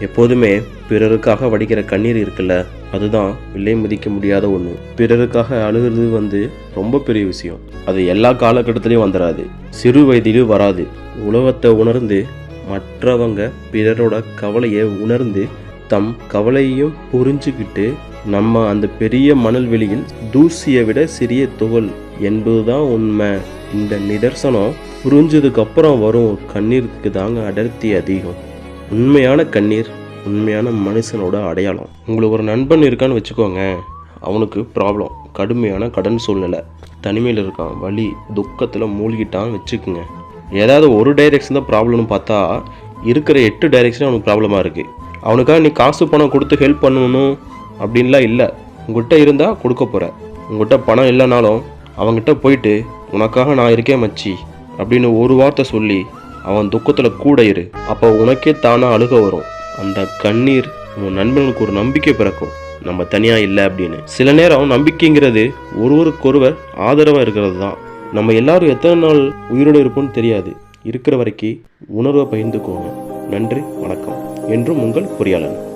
எப்போதுமே பிறருக்காக வடிக்கிற கண்ணீர் இருக்குல்ல அதுதான் விலை மதிக்க முடியாத ஒன்று பிறருக்காக அழுகிறது வந்து ரொம்ப பெரிய விஷயம். அது எல்லா காலகட்டத்திலையும் வந்துடாது சிறு வயதிலும் வராது. உலகத்தை உணர்ந்து மற்றவங்க பிறரோட கவலையை உணர்ந்து தம் கவலையையும் புரிஞ்சுக்கிட்டு நம்ம அந்த பெரிய மணல் வெளியில் தூசியை விட சிறிய துகள் என்பதுதான் உண்மை. இந்த நிதர்சனம் புரிஞ்சதுக்கு அப்புறம் வரும் கண்ணீருக்கு தாங்க அடர்த்தி அதிகம். உண்மையான கண்ணீர் உண்மையான மனுஷனோட அடையாளம். உங்களுக்கு ஒரு நண்பன் இருக்கான்னு வச்சுக்கோங்க அவனுக்கு ப்ராப்ளம் கடுமையான கடன் சூழ்நிலை. தனிமையில் இருக்கான் வலி துக்கத்தில் மூழ்கிட்டான்னு வச்சுக்கோங்க. ஏதாவது ஒரு டைரெக்ஷன் தான் ப்ராப்ளம்னு பார்த்தா இருக்கிற எட்டு டைரெக்ஷன் அவனுக்கு ப்ராப்ளமாக இருக்குது அவனுக்காக நீ காசு பணம் கொடுத்து ஹெல்ப் பண்ணணும் அப்படின்லாம் இல்லை. உங்ககிட்ட இருந்தால் கொடுக்க போகிற உங்ககிட்ட பணம் இல்லைனாலும் அவன்கிட்ட போயிட்டு உனக்காக நான் இருக்கேன் மச்சி அப்படின்னு ஒரு வார்த்தை சொல்லி அவன் துக்கத்தில் கூட இரு. அப்போ உனக்கே தானாக அழுக வரும். அந்த கண்ணீர் உன் நண்பனுக்கு ஒரு நம்பிக்கை பிறக்கும். நம்ம தனியாக இல்லை அப்படின்னு. சில நேரம் நம்பிக்கைங்கிறது ஒருவருக்கொருவர் ஆதரவாக இருக்கிறது தான் நம்ம எல்லாரும் எத்தனை நாள் உயிரோடு இருப்போம்னு தெரியாது. இருக்கிற வரைக்கும் உணர்வை பகிர்ந்துக்கோங்க. நன்றி வணக்கம். என்றும் உங்கள் பொறியாளன்.